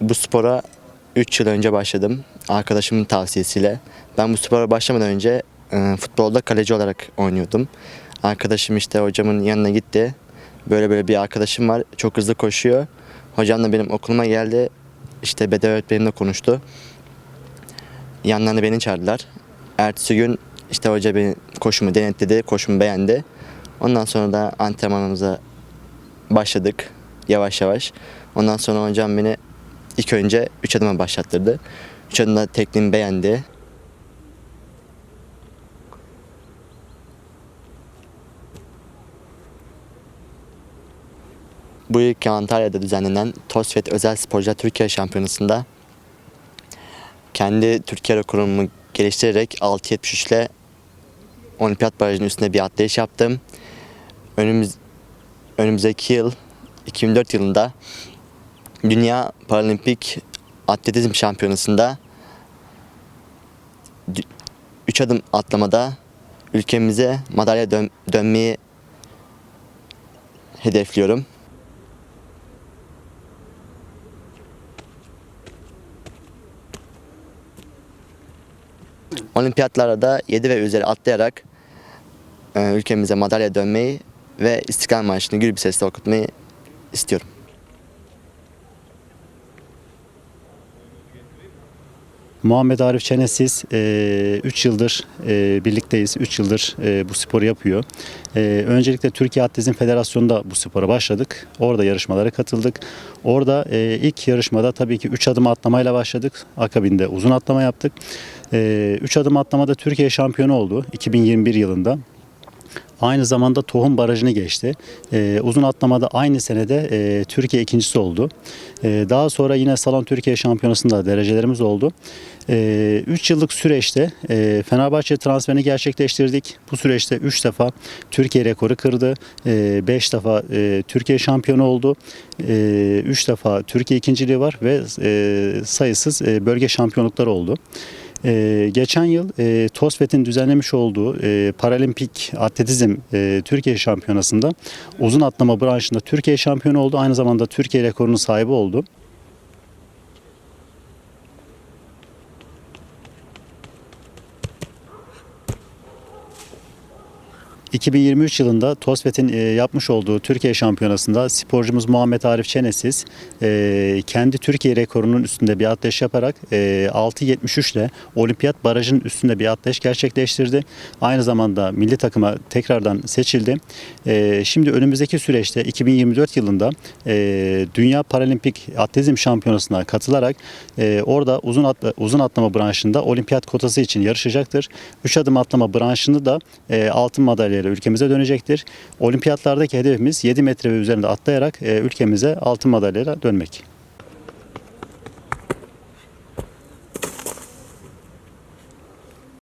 bu spora 3 yıl önce başladım. Arkadaşımın tavsiyesiyle. Ben bu spora başlamadan önce e, futbolda kaleci olarak oynuyordum. Arkadaşım işte hocamın yanına gitti. Böyle böyle bir arkadaşım var. Çok hızlı koşuyor. Hocam da benim okuluma geldi. İşte beden öğretmenimle konuştu. Yanlarına beni çağırdılar. Ertesi gün işte hoca beni koşumu denetledi. Koşumu beğendi. Ondan sonra da antrenmanımıza başladık yavaş yavaş. Ondan sonra hocam beni ilk önce 3 adıma başlattırdı. 3 adımda tekniğimi beğendi. Bu yılki Antalya'da düzenlenen TOSFET Özel Sporcular Türkiye Şampiyonası'nda kendi Türkiye rekorumu geliştirerek 6.73 ile olimpiyat barajının üstünde bir atlayış yaptım. Önümüz, önümüzdeki yıl 2004 yılında Dünya Paralimpik Atletizm Şampiyonası'nda 3 adım atlamada ülkemize madalya dön- dönmeyi hedefliyorum. Olimpiyatlarda da 7 ve üzeri atlayarak e, ülkemize madalya dönmeyi ve İstiklal Marşı'nı gür bir sesle okutmayı istiyorum. Muhammed Arif Çenesiz 3 yıldır e, birlikteyiz. 3 yıldır e, bu sporu yapıyor. E, öncelikle Türkiye Atletizm Federasyonu'nda bu spora başladık. Orada yarışmalara katıldık. Orada e, ilk yarışmada tabii ki 3 adım atlamayla başladık. Akabinde uzun atlama yaptık. 3 adım atlamada Türkiye şampiyonu oldu 2021 yılında. Aynı zamanda Tohum Barajı'nı geçti. Ee, uzun atlamada aynı senede e, Türkiye ikincisi oldu. Ee, daha sonra yine Salon Türkiye Şampiyonası'nda derecelerimiz oldu. 3 yıllık süreçte e, Fenerbahçe transferini gerçekleştirdik. Bu süreçte 3 defa Türkiye rekoru kırdı. 5 defa e, Türkiye şampiyonu oldu. 3 defa Türkiye ikinciliği var ve e, sayısız e, bölge şampiyonlukları oldu. Ee, geçen yıl e, TOSFET'in düzenlemiş olduğu e, Paralimpik Atletizm e, Türkiye Şampiyonası'nda uzun atlama branşında Türkiye şampiyonu oldu. Aynı zamanda Türkiye rekorunun sahibi oldu. ...2023 yılında TOSFET'in e, yapmış olduğu Türkiye Şampiyonası'nda sporcumuz Muhammed Arif Çenesiz e, kendi Türkiye rekorunun üstünde bir atlayış yaparak e, 6.73 ile olimpiyat barajının üstünde bir atlayış gerçekleştirdi. Aynı zamanda milli takıma tekrardan seçildi. E, şimdi önümüzdeki süreçte 2024 yılında e, Dünya Paralimpik Atletizm Şampiyonası'na katılarak e, orada uzun atla, uzun atlama branşında olimpiyat kotası için yarışacaktır. 3 adım atlama branşını da e, altın madalyayla ülkemize dönecektir. Olimpiyatlardaki hedefimiz 7 metre ve üzerinde atlayarak e, ülkemize altın madalyayla dönmek.